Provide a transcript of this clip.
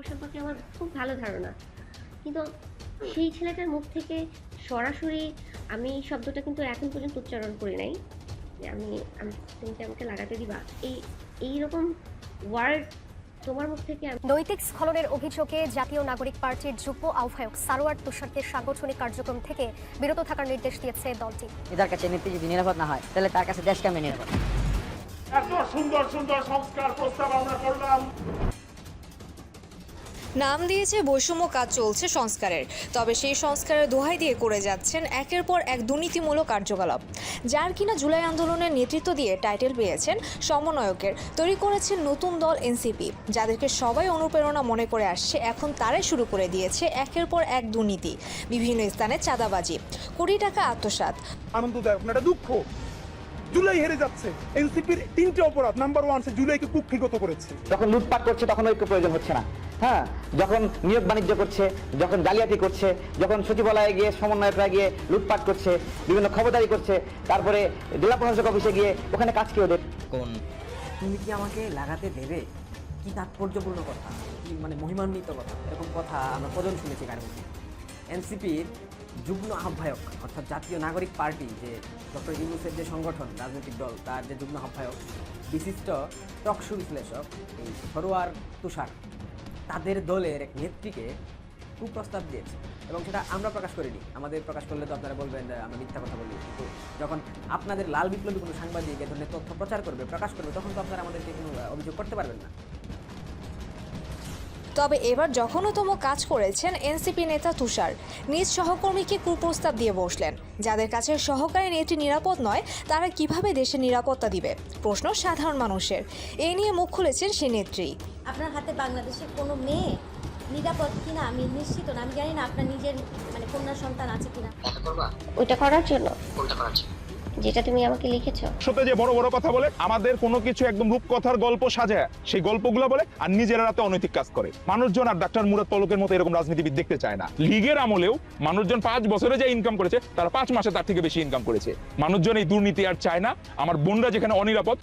ওর সম্পর্কে আমার খুব ভালো ধারণা। কিন্তু সেই ছেলেটার মুখ থেকে সরাসরি আমি শব্দটা কিন্তু এখন পর্যন্ত উচ্চারণ করি নাই। যে আমি আমি তুমি কি আমাকে লাগাতে দিবা? এই এইরকম ওয়ার্ড তোমার মুখ থেকে নৈতিক স্খলনের অভিযোগে জাতীয় নাগরিক পার্টির যুগ্ম আহ্বায়ক সারোয়ার তুষারকে সাংগঠনিক কার্যক্রম থেকে বিরত থাকার নির্দেশ দিয়েছে দলটি। এদের কাছে নেত্রী যদি নিরাপদ না হয় তাহলে তার কাছে দেশ কেমন নিরাপদ। এত সুন্দর সুন্দর সংস্কার প্রস্তাব আমরা করলাম। নাম দিয়েছে বৈষম্য কাজ চলছে সংস্কারের। তবে সেই সংস্কারের দোহাই দিয়ে করে যাচ্ছেন একের পর এক দুর্নীতিমূলক কার্যকলাপ। যার কিনা জুলাই আন্দোলনের নেতৃত্ব দিয়ে টাইটেল পেয়েছেন সমন্বয়কের। তৈরি করেছেন নতুন দল এনসিপি, যাদেরকে সবাই অনুপ্রেরণা মনে করে আসছে, এখন তারাই শুরু করে দিয়েছে একের পর এক দুর্নীতি। বিভিন্ন স্থানে চাঁদাবাজি কোটি টাকা এটা দুঃখ? জুলাই হেরে যাচ্ছে। এনসিপির তিনটে অপরাধ নাম্বার ওয়ান সে জুলাইকে কুক্ষিগত করেছে। যখন লুটপাট করছে তখন ঐক্য প্রয়োজন হচ্ছে না। হ্যাঁ যখন নিয়োগ বাণিজ্য করছে যখন জালিয়াতি করছে যখন সচিবালয়ে গিয়ে সমন্বয়করা গিয়ে লুটপাট করছে বিভিন্ন খবরদারি করছে তারপরে জেলা প্রশাসক অফিসে গিয়ে ওখানে কাজ কি ওদের কোন? তুমি কি আমাকে লাগাতে দেবে? কি তাৎপর্যপূর্ণ কথা? মানে মহিমান্বিত কথা? এরকম কথা আমরা কজন শুনেছি কার এনসিপির যুগ্ম আহ্বায়ক, অর্থাৎ জাতীয় নাগরিক পার্টি যে ডক্টর ইউনুসের যে সংগঠন, রাজনৈতিক দল, তার যে যুগ্ম আহ্বায়ক, বিশিষ্ট টকসু বিশ্লেষক এই সরোয়ার তুষার, তাদের দলের এক নেত্রীকে কুপ্রস্তাব দিয়েছে। এবং সেটা আমরা প্রকাশ করিনি। আমাদের প্রকাশ করলে তো আপনারা বলবেন আমরা মিথ্যা কথা বলি। কিন্তু যখন আপনাদের লাল বিপ্লবী কোনো সাংবাদিক এ ধরনের তথ্য প্রচার করবে, প্রকাশ করবে, তখন তো আপনারা আমাদেরকে কোনো অভিযোগ করতে পারবেন না। তবে এবার জঘন্যতম কাজ করেছেন এনসিপি নেতা তুষার। নিজ সহকর্মীকে কুপ্রস্তাব দিয়ে বসলেন। যাদের কাছে সহকারী নেত্রী নিরাপদ নয় তারা কীভাবে দেশের নিরাপত্তা দিবে? প্রশ্ন সাধারণ মানুষের। এ নিয়ে মুখ খুলেছেন সে নেত্রী। আপনার হাতে বাংলাদেশের কোনো মেয়ে নিরাপদ কিনা আমি নিশ্চিত না। আমি জানি না আপনার নিজের মানে কন্যা সন্তান আছে কিনা। ওইটা করার জন্য? যেটা তুমি আমাকে লিখেছো। সাথে যে বড় বড় কথা বলে, আমাদের কোনো কিছু একদম রূপকথার গল্প সাজায়, সেই গল্পগুলো বলে, আর নিজেরা রাতে অনৈতিক কাজ করে। মানুষজন আর ডাক্তার মুরাদ পলকের মতো এরকম রাজনীতিবিদ দেখতে চায় না। লীগের আমলেও মানুষজন পাঁচ বছরে যা ইনকাম করেছে, তারা পাঁচ মাসে তার থেকে বেশি ইনকাম করেছে। মানুষজন এই দুর্নীতি আর চায় না। আমার বোনরা যেখানে অনিরাপদ